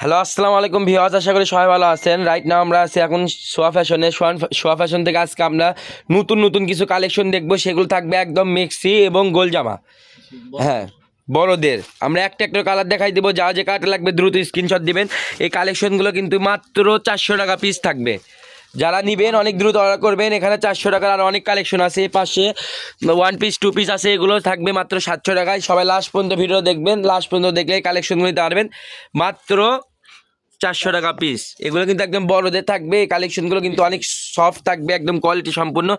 Hello আসসালামু আলাইকুম ভিওয়াজ আশা করি সবাই ভালো আছেন। রাইট নাও আমরা আছি এখন সোয়া ফ্যাশনে সোয়া ফ্যাশন থেকে আজকে আমরা নতুন নতুন কিছু কালেকশন দেখব। সেগুলো থাকবে একদম মিক্সি এবং গোল জামা। হ্যাঁ বড়দের। আমরা একটা একটা কালার দেখাই দেবো। যা যে কালারটা লাগবে দ্রুত স্ক্রিনশট দিবেন। এই কালেকশনগুলো কিন্তু মাত্র চারশো টাকা পিস থাকবে। যারা নিবেন, অনেক দ্রুত অর্ডার করবেন। এখানে চারশো টাকার আর অনেক কালেকশন আছে। পাশে ওয়ান পিস টু পিস আছে। এগুলো থাকবে মাত্র সাতশো টাকায়। সবাই লাস্ট পর্যন্ত ভিডিও দেখবেন। লাস্ট পর্যন্ত দেখলে কালেকশনগুলো পারবেন। মাত্র চারশো টাকা পিস এগুলো কিন্তু একদম বড়দের থাকবে। এই কালেকশনগুলো কিন্তু অনেক সফট থাকবে একদম কোয়ালিটি সম্পূর্ণ।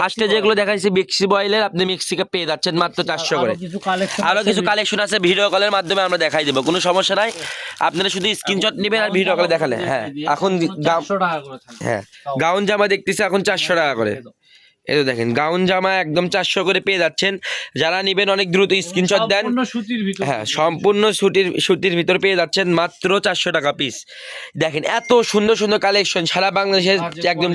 ফার্স্টে যেগুলো দেখাচ্ছি মিক্সি বয়েলের আপনি মিক্সিকে পেয়ে যাচ্ছেন মাত্র চারশো করে। আরও কিছু কালেকশন আরও কিছু কালেকশন আছে ভিডিও কলের মাধ্যমে আমরা দেখাই দেবো। কোনো সমস্যা নাই। আপনারা শুধু স্ক্রিনশট নেবেন আর ভিডিও কলে দেখালে। হ্যাঁ এখন হ্যাঁ গাউন জামা দেখতেছি এখন চারশো টাকা করে। এই তো দেখেন গাউন জামা একদম চারশো করে পেয়ে যাচ্ছেন। যারা নেবেন অনেক দ্রুত স্ক্রিনশট দেন। হ্যাঁ সম্পূর্ণ সুতির সুতির ভিতর পেয়ে যাচ্ছেন মাত্র চারশো টাকা পিস দেখেন এত সুন্দর সুন্দর কালেকশন সারা বাংলাদেশের একদম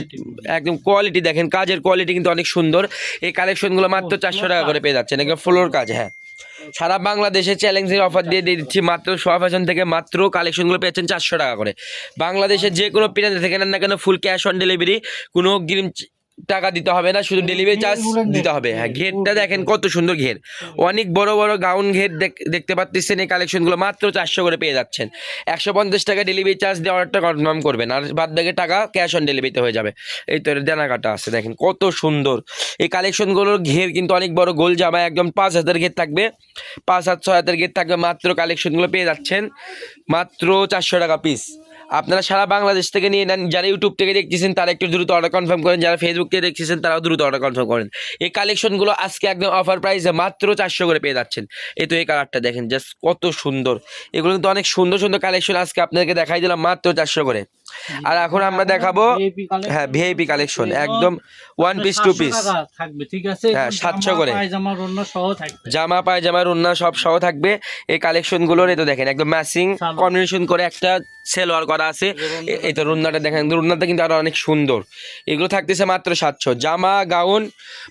একদম কোয়ালিটি দেখেন কাজের কোয়ালিটি কিন্তু অনেক সুন্দর। এই কালেকশনগুলো মাত্র চারশো টাকা করে পেয়ে যাচ্ছেন একদম ফ্লোর কাজ হ্যাঁ। সারা বাংলাদেশে চ্যালেঞ্জের অফার দিয়ে দিয়ে দিচ্ছি মাত্র সোয়া ফ্যাশন থেকে মাত্র কালেকশনগুলো পেয়েছেন চারশো টাকা করে। বাংলাদেশের যে কোনো প্রান্ত থেকে নেন না কেন ফুল ক্যাশ অন ডেলিভারি কোনো অগ্রিম চ- টাকা দিতে হবে না শুধু ডেলিভারি চার্জ দিতে হবে। হ্যাঁ ঘেরটা দেখেন কত সুন্দর ঘের। অনেক বড় বড় গাউন ঘের দেখতে পাচ্ছেন এই কালেকশনগুলো মাত্র চারশো করে পেয়ে যাচ্ছেন। একশো পঞ্চাশ টাকা ডেলিভারি চার্জ দিয়ে অর্ডারটা কনফার্ম করবেন আর বাদ বাকি টাকা ক্যাশ অন ডেলিভারিতে হয়ে যাবে। এই তো এর দেনা কাটা আছে দেখেন কত সুন্দর। এই কালেকশনগুলোর ঘের কিন্তু অনেক বড় গোল জামা একদম পাঁচ হাজার ঘের থাকবে। পাঁচ হাজার ছয় হাজার ঘের থাকবে মাত্র কালেকশনগুলো পেয়ে যাচ্ছেন। মাত্র চারশো টাকা পিস আপনারা সারা বাংলাদেশ থেকে নিয়ে নেন যারা ইউটিউব থেকে দেখতেছেন তারা একটু দ্রুত অর্ডার কনফার্ম করেন যারা ফেসবুক থেকে দেখতেছেন তারাও দ্রুত অর্ডার কনফার্ম করেন। এই কালেকশনগুলো আজকে একদম অফার প্রাইসে মাত্র চারশো করে পেয়ে যাচ্ছেন। এই তো এই কালারটা দেখেন জাস্ট কত সুন্দর। এগুলো কিন্তু অনেক সুন্দর সুন্দর কালেকশন আজকে আপনাদেরকে দেখাই দিলাম মাত্র চারশো করে। আর এখন আমরা দেখাবো। হ্যাঁ ভিআইপি কালেকশন একদম ওয়ান পিস টু পিস থাকবে ঠিক আছে? হ্যাঁ, এবং 700 জামা, করে। জামা পায়জামা রুন্না সব সহ থাকবে। এই কালেকশনগুলোর এই তো দেখেন একদম ম্যাচিং কম্বিনেশন করে একটা সেলোয়ার করা আছে। এই তো রুন্নাটা দেখেন রুন্নাটা কিন্তু আরও অনেক সুন্দর। এগুলো থাকতেছে মাত্র সাতশো। জামা, গাউন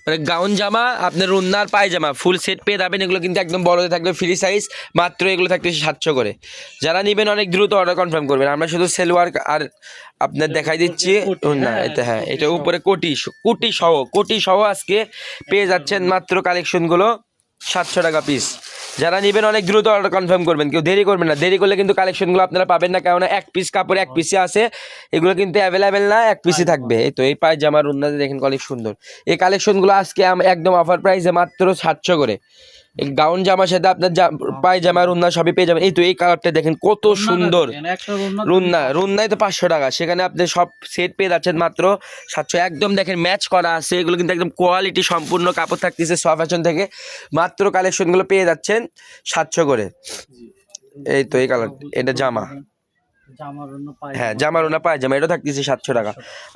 মানে গাউন জামা, আপনার রুন্নার পায়জামা ফুল সেট পেয়ে যাবেন। এগুলো কিন্তু একদম বড়তে থাকবে ফ্রি সাইজ মাত্র এগুলো থাকতেছে সাতশো করে। যারা নেবেন অনেক দ্রুত অর্ডার কনফার্ম করবেন। আমরা শুধু সেলোয়ার আর আপনার দেখাই দিচ্ছি না এটা হ্যাঁ এটা উপরে কোটি কোটি সহ কোটি সহ আজকে পেয়ে যাচ্ছেন মাত্র কালেকশনগুলো সাতশো টাকা পিস যারা নেবেন অনেক দ্রুত অর্ডার কনফার্ম করবেন কেউ দেরি করবেন না। দেরি করলে কিন্তু কালেকশনগুলো আপনারা পাবেন না কেননা এক পিস কাপড় এক পিসে আছে। এগুলো কিন্তু অ্যাভেলেবেল না এক পিসে থাকবে। এই তো এই পায়জামার উন্নতি দেখেন অনেক সুন্দর। এই কালেকশনগুলো আজকে একদম অফার প্রাইসে মাত্র সাতশো করে। এই গাউন জামা সাথে আপনার পায়জামা রুন্না সবই পেয়ে যাবেন। এই তো এই কালারটা দেখেন কত সুন্দর। রুন্না রুন্না রুন্নায় তো পাঁচশো টাকা। সেখানে আপনি সব সেট পেয়ে যাচ্ছেন মাত্র সাতশো। একদম দেখেন ম্যাচ করা আছে। এগুলো কিন্তু একদম কোয়ালিটি সম্পূর্ণ কাপড় থাকতেছে সব ফ্যাশন থেকে। মাত্র কালেকশনগুলো পেয়ে যাচ্ছেন সাতশো করে। এই তো এই কালার এটা জামা। হ্যাঁ জামার ওনা পায়জামা এটা থাকতেছে সাতশো টাকা।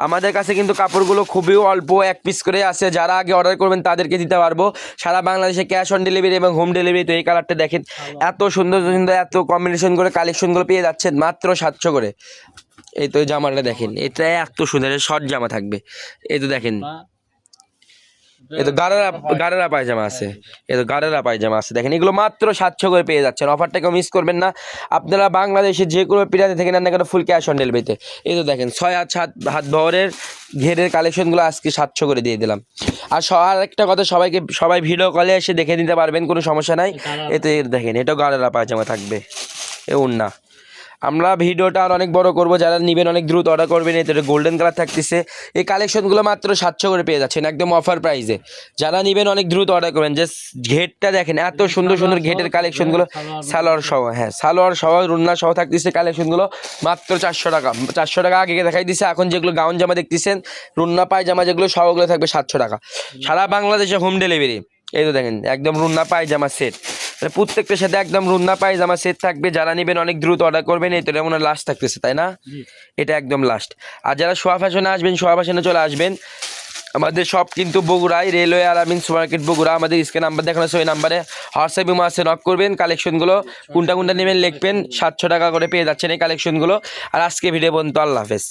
আমাদের কাছে কিন্তু কাপড়গুলো খুবই অল্প এক পিস করে আছে। যারা আগে অর্ডার করবেন তাদেরকে দিতে পারব। সারা বাংলাদেশে ক্যাশ অন ডেলিভারি এবং হোম ডেলিভারি তো এই কালারটা দেখেন এত সুন্দর সুন্দর এত কম্বিনেশন করে কালেকশনগুলো পেয়ে যাচ্ছেন মাত্র সাতশো করে। এই তো জামাটা দেখেন এটা এত সুন্দর শর্ট জামা থাকবে। এই তো দেখেন। এই তো গাড়ারা গাড়ারা পায়জামা আছে। এই তো গাড়ারা পায়জামা আছে। দেখেন এগুলো মাত্র সাতশো করে পেয়ে যাচ্ছেন। অফারটাকে মিস করবেন না। আপনারা বাংলাদেশে যে কোনো পিরাতে থেকে নেন না কেন ফুল ক্যাশ অন ডেলিভারিতে এই তো দেখেন ছয় হাত সাত হাত ভরের ঘেরের কালেকশনগুলো আজকে সাতশো করে দিয়ে দিলাম। আর আর একটা কথা সবাইকে সবাই ভিডিও কলে এসে দেখে নিতে পারবেন কোনো সমস্যা নাই। এতে দেখেন এটাও গাড়ারা পায়জামা থাকবে। এ না আমরা ভিডিওটা আর অনেক বড় করব। যারা নেবেন অনেক দ্রুত অর্ডার করবেন। এতে গোল্ডেন কালার থাকতেছে। এই কালেকশনগুলো মাত্র সাতশো করে পেয়ে যাচ্ছেন একদম অফার প্রাইসে যারা নেবেন অনেক দ্রুত অর্ডার করবেন। জাস্ট ঘেটটা দেখেন, এত সুন্দর সুন্দর ঘেটের কালেকশনগুলো সালোয়ার সহ হ্যাঁ সালোয়ার সহ, রুন্না সহ থাকতেছে কালেকশনগুলো মাত্র চারশো টাকা চারশো টাকা আগে দেখাই দিছে। এখন যেগুলো গাউন জামা দেখতেছেন, রুন্না পায়জামা যেগুলো, সবগুলো থাকবে সাতশো টাকা। সারা বাংলাদেশে হোম ডেলিভারি এই তো দেখেন, একদম রুন্না পায়জামা সেট প্রত্যেকটার সাথে একদম রুন্না পায়জামা সেট থাকবে যারা নেবেন অনেক দ্রুত অর্ডার করবেন এই তো এটা মনে লাস্ট থাকতেছে তাই না? এটা একদম লাস্ট আর যারা সোয়া ফ্যাশনে আসবেন সোয়া ফ্যাশনে চলে আসবেন আমাদের সব কিন্তু বগুড়ায় রেলওয়ে আর আমিন সুপারমার্কেট বগুড়া আমাদের স্ক্রিন নাম্বার দেখানো আছে ওই নাম্বারে হোয়াটসঅ্যাপ ইমো আছে নক করবেন কালেকশনগুলো কোনটা কোনটা নেবেন লিখবেন সাতশো টাকা করে পেয়ে যাচ্ছেন এই কালেকশনগুলো আর আজকে ভিডিও পর্যন্ত আল্লাহ হাফেজ।